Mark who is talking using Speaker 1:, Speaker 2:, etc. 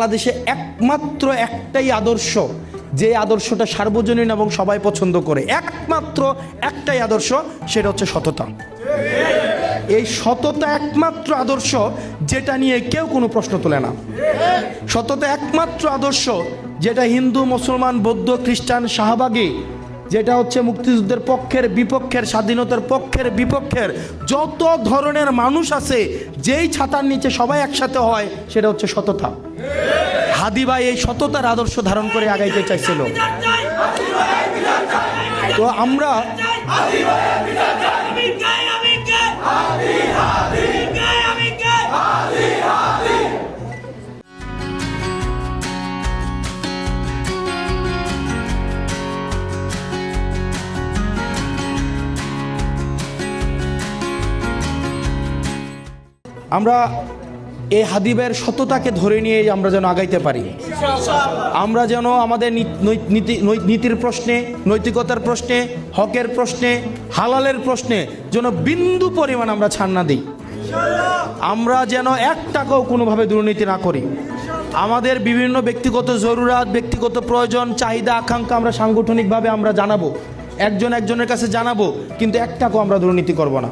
Speaker 1: বাংলাদেশে একমাত্র একটাই আদর্শ, যে আদর্শটা সার্বজনীন এবং সবাই পছন্দ করে। একমাত্র একটাই আদর্শ, সেটা হচ্ছে সততা। এই সততা একমাত্র আদর্শ, যেটা নিয়ে কেউ কোনো প্রশ্ন তোলে না। সততা একমাত্র আদর্শ, যেটা হিন্দু, মুসলমান, বৌদ্ধ, খ্রিস্টান, শাহবাগী যেটা হচ্ছে মুক্তিযুদ্ধের পক্ষের বিপক্ষের, স্বাধীনতার পক্ষের বিপক্ষের, যত ধরনের মানুষ আছে, যেই ছাতার নিচে সবাই একসাথে হয়, সেটা হচ্ছে সততা। হাদি ভাই এই সততার আদর্শ ধারণ করে আগাইতে চাইছিল। তো আমরা আমরা এই হাদিবের সততাকে ধরে নিয়ে আমরা যেন আগাইতে পারি। আমরা যেন আমাদের নীতির প্রশ্নে, নৈতিকতার প্রশ্নে, হকের প্রশ্নে, হালালের প্রশ্নে যেন বিন্দু পরিমাণ আমরা ছাড় না দিই। আমরা যেন এক টাকাও কোনোভাবে দুর্নীতি না করি। আমাদের বিভিন্ন ব্যক্তিগত জরুরাত, ব্যক্তিগত প্রয়োজন, চাহিদা, আকাঙ্ক্ষা আমরা সাংগঠনিকভাবে আমরা জানাব। একজন একজনের কাছে জানাব, কিন্তু এক টাকাও আমরা দুর্নীতি করব না।